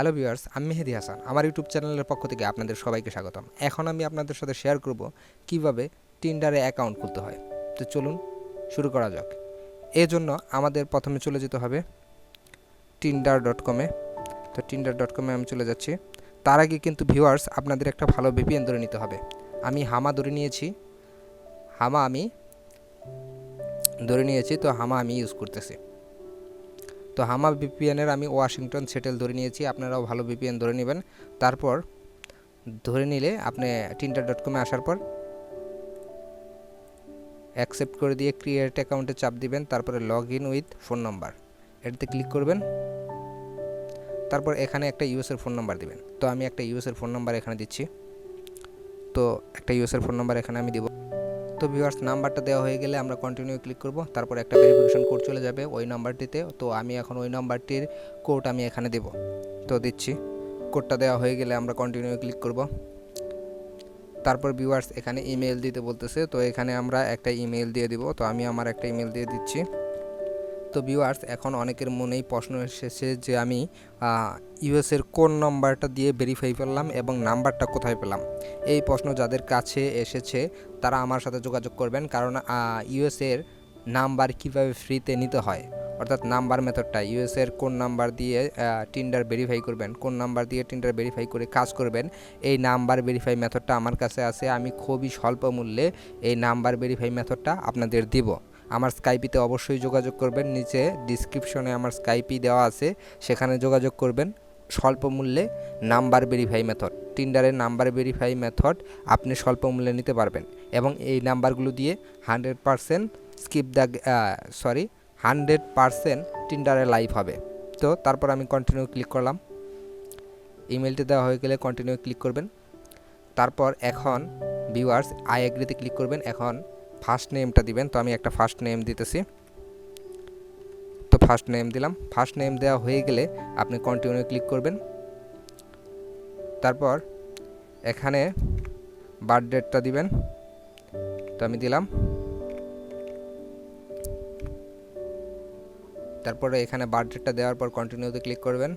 Hello viewers, আমি মেহেদি হাসান। আমার YouTube চ্যানেলের পক্ষ থেকে আপনাদের সবাইকে স্বাগতম। এখন আমি আপনাদের সাথে শেয়ার করব কীভাবে টিন্ডারে অ্যাকাউন্ট খুলতে হয়। তো চলুন শুরু করা যাক। এর জন্য আমাদের প্রথমে চলে যেতে হবে টিন্ডার ডট কমে তো টিন্ডার ডট কমে আমি চলে যাচ্ছি। তার আগে কিন্তু ভিউয়ার্স, আপনাদের একটা ভালো ভিপিএন ধরে নিতে হবে। আমি হামা ধরে নিয়েছি। হামা আমি ধরে নিয়েছি, তো হামা আমি ইউজ করতেছি। তো হামা বিপিএনের আমি ওয়াশিংটন সেটেল ধরে নিয়েছি, আপনারাও ভালো বিপিএন ধরে নেবেন। তারপর ধরে নিলে আপনি টিন্টার ডট কমে আসার পর অ্যাকসেপ্ট করে দিয়ে ক্রিয়েট অ্যাকাউন্টে চাপ দিবেন, তারপরে log in with phone number এটাতে ক্লিক করবেন। তারপর এখানে একটা ইউএসের ফোন নাম্বার দিবেন। তো আমি একটা ইউএসের ফোন নাম্বার এখানে দিচ্ছি। তো একটা ইউএসের ফোন নাম্বার এখানে আমি দিব। তো ভিউয়ার্স নাম্বারটা দেওয়া হয়ে গেলে আমরা কন্টিনিউ ক্লিক করব। তারপর একটা ভেরিফিকেশন কোড চলে যাবে ওই নাম্বারটিতে তো আমি এখন ওই নাম্বারটির কোড আমি এখানে দেব। তো দিচ্ছি। কোডটা দেওয়া হয়ে গেলে আমরা কন্টিনিউ ক্লিক করব। তারপর ভিউয়ার্স এখানে ইমেল দিতে বলতেছে। তো এখানে আমরা একটা ইমেল দিয়ে দিব। তো আমি আমার একটা ইমেল দিয়ে দিচ্ছি। তো ভিউয়ার্স এখন অনেকের মনেই প্রশ্ন এসেছে যে আমি ইউএসের কোন নাম্বারটা দিয়ে ভেরিফাই করলাম এবং নাম্বারটা কোথায় পেলাম? এই প্রশ্ন যাদের কাছে এসেছে, তারা আমার সাথে যোগাযোগ করবেন। কারণ ইউএসের নাম্বার কীভাবে ফ্রিতে নিতে হয়? অর্থাৎ নাম্বার মেথডটা ইউএসের কোন নাম্বার দিয়ে টিন্ডার ভেরিফাই করবেন, কোন নাম্বার দিয়ে টিন্ডার ভেরিফাই করে কাজ করবেন, এই নাম্বার ভেরিফাই মেথডটা আমার কাছে আছে। আমি খুবই স্বল্প মূল্যে এই নাম্বার ভেরিফাই মেথডটা আপনাদের দিব। আমার স্কাইপিতে অবশ্যই যোগাযোগ করবেন। নিচে ডিসক্রিপশনে আমার স্কাইপি দেওয়া আছে। সেখানে যোগাযোগ করবেন। স্বল্প মূল্যে নাম্বার ভেরিফাই মেথড টিন্ডারের নাম্বার ভেরিফাই মেথড আপনি স্বল্প মূল্যে নিতে পারবেন। এবং এই নাম্বারগুলো দিয়ে hundred percent skip the sorry hundred percent টিন্ডারে live হবে। তো তারপর আমি কন্টিনিউ ক্লিক করলাম। ইমেলটি দেওয়া হয়ে গেলে কন্টিনিউ ক্লিক করবেন। তারপর এখন ভিউয়ার্স আই এগ্রিতে ক্লিক করবেন। এখন ফার্স্ট নেমটা দিবেন, তো আমি একটা ফার্স্ট নেম দিতেছি। তো ফার্স্ট নেম দিলাম। ফার্স্ট নেম দেওয়া হয়ে গেলে আপনি কন্টিনিউ ক্লিক করবেন। তারপর এখানে বার্থ ডেটটা দিবেন। তো আমি দিলাম। তারপরে এখানে বার্থ ডেটটা দেওয়ার পর কন্টিনিউতে ক্লিক করবেন।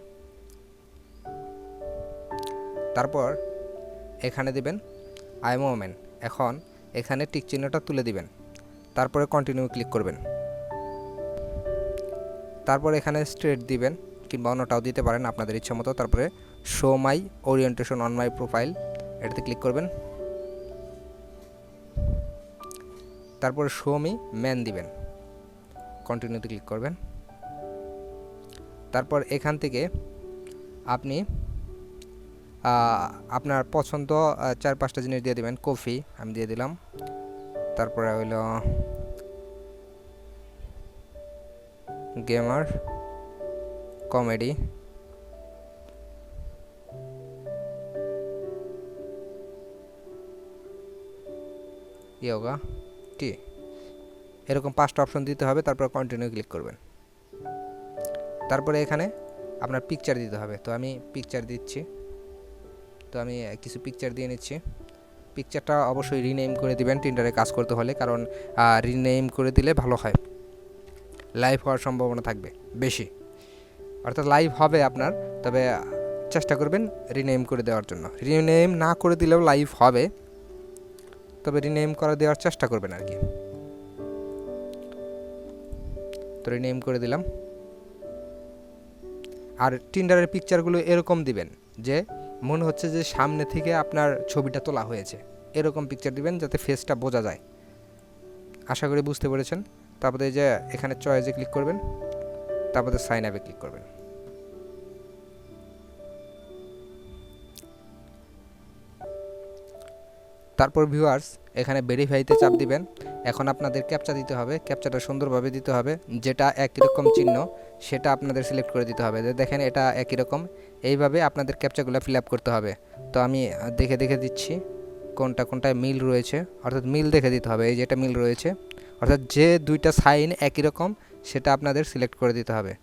তারপর এখানে দিবেন আই মোমেন্ট এখন এখানে টিক চিহ্নটা তুলে দিবেন। তারপরে কন্টিনিউ ক্লিক করবেন। তারপর এখানে স্ট্রেট দিবেন কিংবা অন্যটাও দিতে পারেন আপনাদের ইচ্ছা মতো। তারপরে show my orientation on my profile এটাতে ক্লিক করবেন। তারপরে শো মি ম্যান দিবেন। কন্টিনিউতে ক্লিক করবেন। তারপর এখান থেকে আপনি আপনার পছন্দ চার পাঁচটা জিনিস দিয়ে দেবেন। কফি আমি দিয়ে দিলাম। তারপরে হইল গেমার কমেডি। ইয়োগা, টি। এরকম পাঁচটা অপশন দিতে হবে, তারপর কন্টিনিউ ক্লিক করবেন। তারপরে এখানে আপনার পিকচার দিতে হবে। তো আমি পিকচার দিচ্ছি। তো আমি কিছু পিকচার দিয়ে নিচ্ছি। পিকচারটা অবশ্যই রিনেম করে দিবেন টিন্ডারে কাজ করতে হলে, কারণ রিনেম করে দিলে ভালো হয়। লাইভ হওয়ার সম্ভাবনা থাকবে, বেশি। অর্থাৎ লাইভ হবে আপনার, তবে চেষ্টা করবেন রিনেম করে দেওয়ার জন্য। রিনেম না করে দিলেও লাইভ হবে, তবে রিনেম করে দেওয়ার চেষ্টা করবেন আর কি। তো রিনেম করে দিলাম। আর টিন্ডারের পিকচারগুলো এরকম দিবেন, যে মনে হচ্ছে যে সামনে থেকে আপনার ছবিটা তোলা হয়েছে। এরকম পিকচার দিবেন যাতে ফেসটা বোঝা যায়। আশা করি বুঝতে পেরেছেন। তারপরে যে এখানে চয়েসে ক্লিক করবেন। তারপরে সাইন আপে ক্লিক করবেন। তারপর ভিউয়ার্স এখানে ভেরিফাইতে চাপ দিবেন। এখন আপনাদের ক্যাপচা দিতে হবে। ক্যাপচাটা সুন্দরভাবে দিতে হবে। যেটা একই রকম চিহ্ন, সেটা আপনাদের সিলেক্ট করে দিতে হবে। দেখেন এটা একই রকম। এইভাবে আপনাদের ক্যাপচাগুলো ফিল করতে হবে। তো আমি দেখে দেখে দিচ্ছি কোনটা, কোনটায় মিল রয়েছে। অর্থাৎ মিল দেখে দিতে হবে। এই যেটা মিল রয়েছে। অর্থাৎ যে দুইটা সাইন একই রকম, সেটা আপনাদের সিলেক্ট করে দিতে হবে।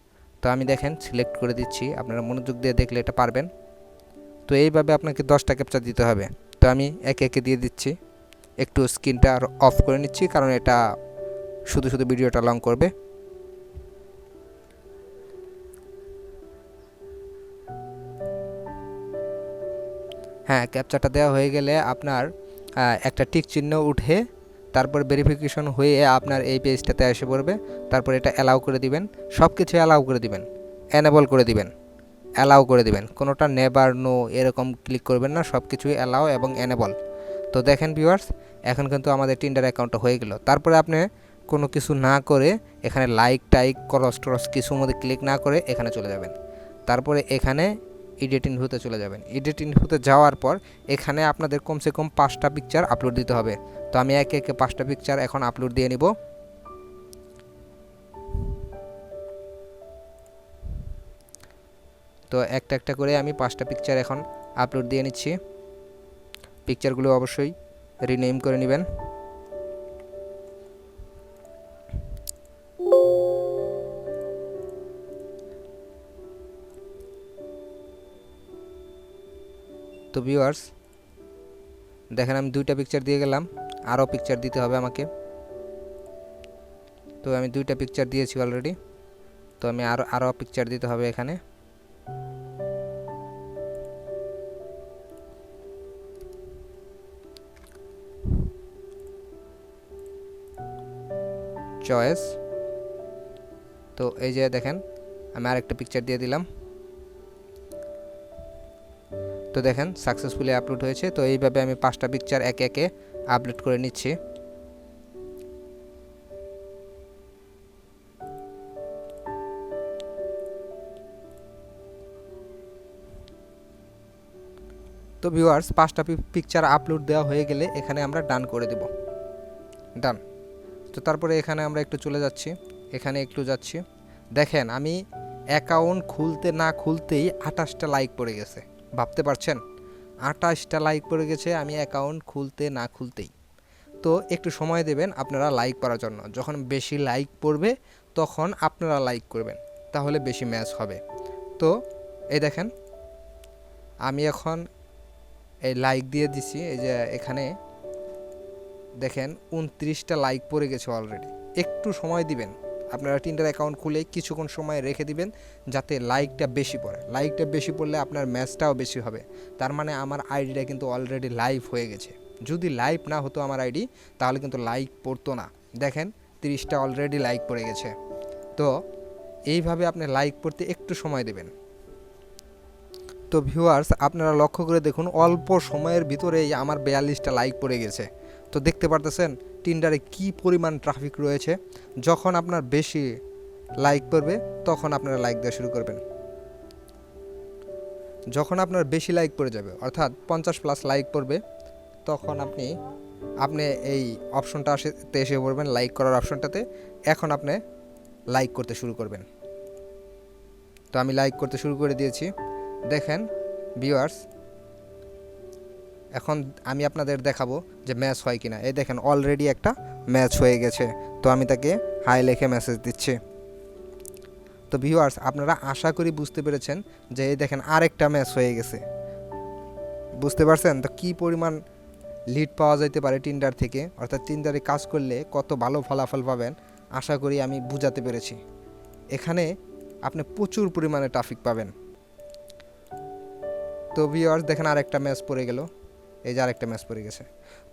তো আমি দেখেন সিলেক্ট করে দিচ্ছি। আপনারা মনোযোগ দিয়ে দেখলে এটা পারবেন। তো এইভাবে আপনাকে দশটা ক্যাপচার দিতে হবে। তো আমি একে একে দিয়ে দিচ্ছি। একটু স্ক্রিনটা আর অফ করে নিচ্ছি, কারণ এটা শুধু শুধু ভিডিওটা লং করবে। হ্যাঁ ক্যাপচারটা দেওয়া হয়ে গেলে আপনার একটা টিক চিহ্ন উঠে তারপর ভেরিফিকেশন হয়ে আপনার এই পেজটাতে এসে পড়বে। তারপর এটা অ্যালাউ করে দিবেন। সব কিছু অ্যালাউ করে দিবেন। অ্যানেবল করে দিবেন। অ্যালাউ করে দিবেন। কোনোটা নেবার নো এরকম ক্লিক করবেন না সব কিছুই অ্যালাউ এবং অ্যানেবল তো দেখেন ভিউয়ার্স এখন কিন্তু আমাদের টিন্ডার অ্যাকাউন্টটা হয়ে গেল। তারপরে আপনি কোনো কিছু না করে এখানে লাইক টাইক ক্রস টরস কিছুর মধ্যে ক্লিক না করে এখানে চলে যাবেন। তারপরে এখানে এডিট ইনভিউতে চলে যাবেন। এডিট ইনভিউতে যাওয়ার পর এখানে আপনাদের কমসে কম পাঁচটা পিকচার আপলোড দিতে হবে। তো আমি একে একে পাঁচটা পিকচার এখন আপলোড দিয়ে নিব। তো একটা একটা করে আমি পাঁচটা পিকচার এখন আপলোড দিয়ে নিচ্ছি। পিকচারগুলো অবশ্যই রিনেম করে নেবেন। তো ভিউয়ার্স দেখেন আমি দুইটা পিকচার দিয়ে গেলাম, আরও পিকচার দিতে হবে আমাকে। তো আমি দুইটা পিকচার দিয়েছি অলরেডি তো আমি আরও আরও পিকচার দিতে হবে এখানে। চয়েস। তো এই যে দেখেন, আমি আরেকটা পিকচার দিয়ে দিলাম। তো দেখেন সাকসেসফুলি আপলোড হয়েছে। তো এইভাবে আমি পাঁচটা পিকচার একে একে আপলোড করে নিচ্ছি। তো ভিউয়ার্স পাঁচটা পিকচার আপলোড দেওয়া হয়ে গেলে এখানে আমরা ডান করে দেব। ডান তো তারপরে এখানে আমরা একটু চলে যাচ্ছি। এখানে একটু যাচ্ছি। দেখেন, আমি অ্যাকাউন্ট খুলতে না খুলতেই আঠাশটা লাইক পড়ে গেছে। ভাবতে পারছেন? আঠাশটা লাইক পড়ে গেছে আমি অ্যাকাউন্ট খুলতে না খুলতেই। তো একটু সময় দেবেন আপনারা লাইক করার জন্য। যখন বেশি লাইক পড়বে, তখন আপনারা লাইক করবেন। তাহলে বেশি ম্যাচ হবে। তো, এই দেখেন, আমি এখন এই লাইক দিয়ে দিছি, এই যে এখানে দেখেন উনত্রিশটা লাইক পড়ে গেছে অলরেডি একটু সময় দিবেন, আপনারা টিন্ডার অ্যাকাউন্ট খুলে কিছুক্ষণ সময় রেখে দিবেন যাতে লাইকটা বেশি পড়ে। লাইকটা বেশি পড়লে আপনার ম্যাচটাও বেশি হবে। তার মানে আমার আইডিটা কিন্তু অলরেডি লাইভ হয়ে গেছে। যদি লাইভ না হতো আমার আইডি তাহলে কিন্তু লাইক পড়তো না। দেখেন তিরিশটা অলরেডি লাইক পড়ে গেছে। তো এইভাবে আপনি লাইক পড়তে একটু সময় দেবেন। তো ভিউয়ার্স আপনারা লক্ষ্য করে দেখুন, অল্প সময়ের ভিতরেই আমার বিয়াল্লিশটা লাইক পড়ে গেছে। তো দেখতে পারতেছেন টিন্ডারে কি পরিমাণ ট্রাফিক রয়েছে? যখন আপনার বেশি লাইক পড়বে তখন আপনারা লাইক দেওয়া শুরু করবেন। যখন আপনার বেশি লাইক পড়ে যাবে, অর্থাৎ পঞ্চাশ প্লাস লাইক পড়বে, তখন আপনি আপনি এই অপশনটা আসতে এসে পড়বেন লাইক করার অপশনটাতে এখন আপনি লাইক করতে শুরু করবেন। তো আমি লাইক করতে শুরু করে দিয়েছি। দেখেন ভিউয়ার্স এখন আমি আপনাদের দেখাবো যে ম্যাচ হয় কিনা। এই দেখেন অলরেডি একটা ম্যাচ হয়ে গেছে। তো আমি তাকে হাই লেখে মেসেজ দিচ্ছি। তো ভিউয়ার্স আপনারা আশা করি বুঝতে পেরেছেন যে এই দেখেন আরেকটা ম্যাচ হয়ে গেছে। বুঝতে পারছেন? তো কী পরিমাণ লিড পাওয়া যাইতে পারে টিন্ডার থেকে? অর্থাৎ টিন্ডারে কাজ করলে কত ভালো ফলাফল পাবেন? আশা করি আমি বুঝাতে পেরেছি। এখানে আপনি প্রচুর পরিমাণে ট্রাফিক পাবেন। তো ভিওয়ার্স দেখেন আরেকটা ম্যাচ পড়ে গেল। এই যে আরেকটা ম্যাচ পড়ে গেছে।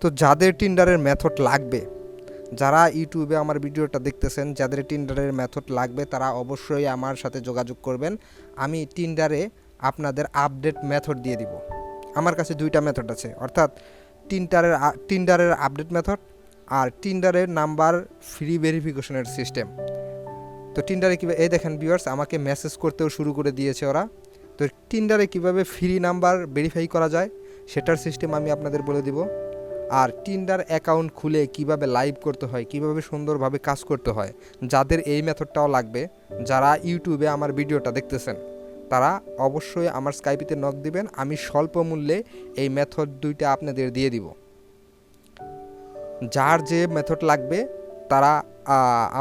তো যাদের টিন্ডারের মেথড লাগবে, যারা ইউটিউবে আমার ভিডিওটা দেখতেছেন, যাদের টিন্ডারের মেথড লাগবে, তারা অবশ্যই আমার সাথে যোগাযোগ করবেন। আমি টিন্ডারে আপনাদের আপডেট মেথড দিয়ে দিব। আমার কাছে দুইটা মেথড আছে। অর্থাৎ টিন্ডারের টিন্ডারের আপডেট মেথড আর টিন্ডারের নাম্বার ফ্রি ভেরিফিকেশনের সিস্টেম তো টিন্ডারে কীভাবে এই দেখেন ভিউয়ার্স আমাকে মেসেজ করতেও শুরু করে দিয়েছে ওরা। তো টিন্ডারে কীভাবে ফ্রি নাম্বার ভেরিফাই করা যায়, সেটার সিস্টেম আমি আপনাদের বলে দিব। আর টিন্ডার অ্যাকাউন্ট খুলে কীভাবে লাইভ করতে হয়, কীভাবে সুন্দরভাবে কাজ করতে হয়, যাদের এই মেথডটাও লাগবে, যারা ইউটিউবে আমার ভিডিওটা দেখতেছেন, তারা অবশ্যই আমার স্কাইপিতে নক দিবেন, আমি স্বল্প মূল্যে এই মেথড দুইটা আপনাদের দিয়ে দিব। যার যে মেথড লাগবে, তারা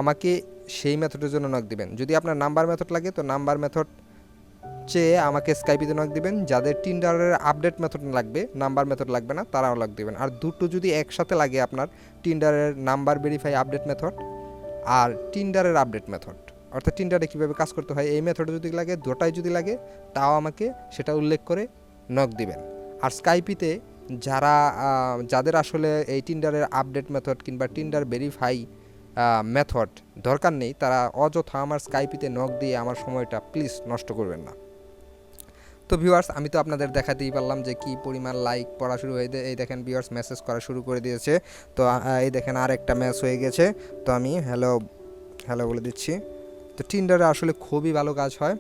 আমাকে সেই মেথডের জন্য নক দিবেন। যদি আপনার নাম্বার মেথড লাগে, তো নাম্বার মেথড চেয়ে আমাকে স্কাইপিতে নক দিবেন, যাদের টিন্ডারের আপডেট মেথড লাগবে নাম্বার মেথড লাগবে না, তারাও নক দিবেন। আর দুটো যদি একসাথে লাগে আপনার টিন্ডারের নাম্বার ভেরিফাই আপডেট মেথড আর টিন্ডারের আপডেট মেথড অর্থাৎ টিন্ডারে কীভাবে কাজ করতে হয়, এই মেথডে যদি লাগে, দুটাই যদি লাগে, তাও আমাকে সেটা উল্লেখ করে নক দিবেন। আর স্কাইপিতে যারা যাদের আসলে এই টিন্ডারের আপডেট মেথড কিংবা টিন্ডার ভেরিফাই মেথড দরকার নেই, তারা অযথা আমার স্কাইপিতে নক দিয়ে আমার সময়টা প্লিজ নষ্ট করবেন না। তো ভিউয়ার্স আমি তো আপনাদের দেখাতেই পারলাম যে কি পরিমাণ লাইক পড়া শুরু হয়ে এই দেখেন ভিউয়ার্স মেসেজ করা শুরু করে দিয়েছে। তো এই দেখেন আর একটা ম্যাচ হয়ে গেছে। তো আমি হ্যালো হ্যালো বলে দিচ্ছি। তো টিন্ডারে আসলে খুবই ভালো কাজ হয়।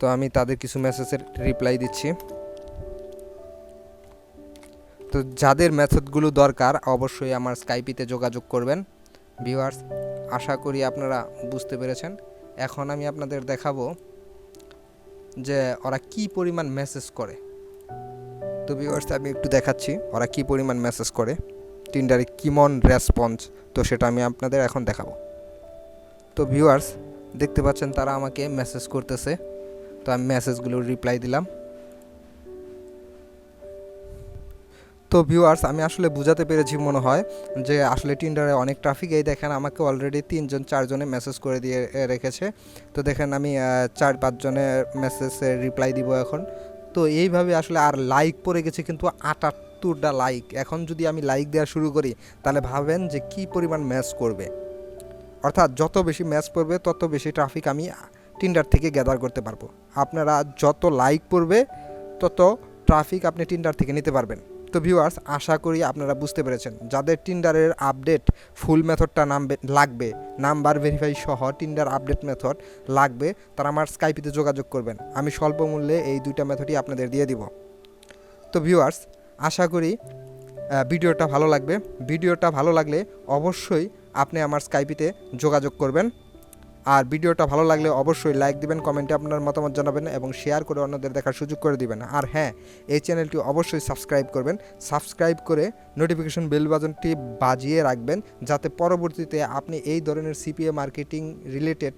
তো আমি তাদের কিছু মেসেজের রিপ্লাই দিচ্ছি। তো যাদের মেথডগুলো দরকার, অবশ্যই আমার স্কাইপিতে যোগাযোগ করবেন। ভিউয়ার্স, আশা করি আপনারা বুঝতে পেরেছেন। এখন আমি আপনাদের দেখাবো যে ওরা কি পরিমাণ মেসেজ করে। তো ভিউয়ার্স, আমি একটু দেখাচ্ছি ওরা কি পরিমাণ মেসেজ করে। টিন্ডারে কিমন রেসপন্স তো সেটা আমি আপনাদের এখন দেখাবো। তো ভিউয়ার্স, দেখতে পাচ্ছেন তারা আমাকে মেসেজ করতেছে। তো আমি মেসেজগুলো রিপ্লাই দিলাম। তো ভিউয়ার্স আমি আসলে বুঝাতে পেরেছি মনে হয় যে আসলে টিন্ডারে অনেক ট্রাফিক এই দেখেন আমাকে অলরেডি তিনজন, চারজনে মেসেজ করে দিয়ে রেখেছে। তো দেখেন আমি চার পাঁচজনের মেসেজের রিপ্লাই দিব এখন। তো এইভাবে আসলে আর লাইক পড়ে গেছে কিন্তু আটাত্তরটা লাইক এখন যদি আমি লাইক দেওয়া শুরু করি, তাহলে ভাবেন যে কি পরিমাণ ম্যাচ করবে। অর্থাৎ যত বেশি ম্যাচ পড়বে, তত বেশি ট্রাফিক আমি টিন্ডার থেকে গ্যাদার করতে পারব। আপনারা যত লাইক পড়বে, তত ট্রাফিক আপনি টিন্ডার থেকে নিতে পারবেন। তো ভিউয়ার্স আশা করি আপনারা বুঝতে পেরেছেন। যাদের টিন্ডারের আপডেট ফুল মেথডটা নামবে, লাগবে নাম্বার ভেরিফাই সহ টিন্ডার আপডেট মেথড লাগবে, তারা আমার স্কাইপিতে যোগাযোগ করবেন। আমি স্বল্প মূল্যে এই দুইটা মেথডই আপনাদের দিয়ে দিব। তো ভিউয়ার্স আশা করি ভিডিওটা ভালো লাগবে। ভিডিওটা ভালো লাগলে অবশ্যই আপনি আমার স্কাইপিতে যোগাযোগ করবেন। আর ভিডিওটা ভালো লাগলে অবশ্যই লাইক দিবেন কমেন্টে আপনার মতামত জানাবেন এবং শেয়ার করে অন্যদের দেখার সুযোগ করে দিবেন। আর হ্যাঁ এই চ্যানেলটি অবশ্যই সাবস্ক্রাইব করবেন। সাবস্ক্রাইব করে নোটিফিকেশন বেল বাজনটি বাজিয়ে রাখবেন যাতে পরবর্তীতে আপনি এই ধরনের সিপিএ মার্কেটিং রিলেটেড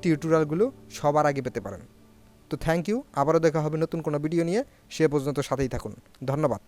টিউটোরিয়ালগুলো সবার আগে পেতে পারেন। তো থ্যাংক ইউ আবারও দেখা হবে নতুন কোনো ভিডিও নিয়ে। সে পর্যন্ত সাথেই থাকুন। ধন্যবাদ।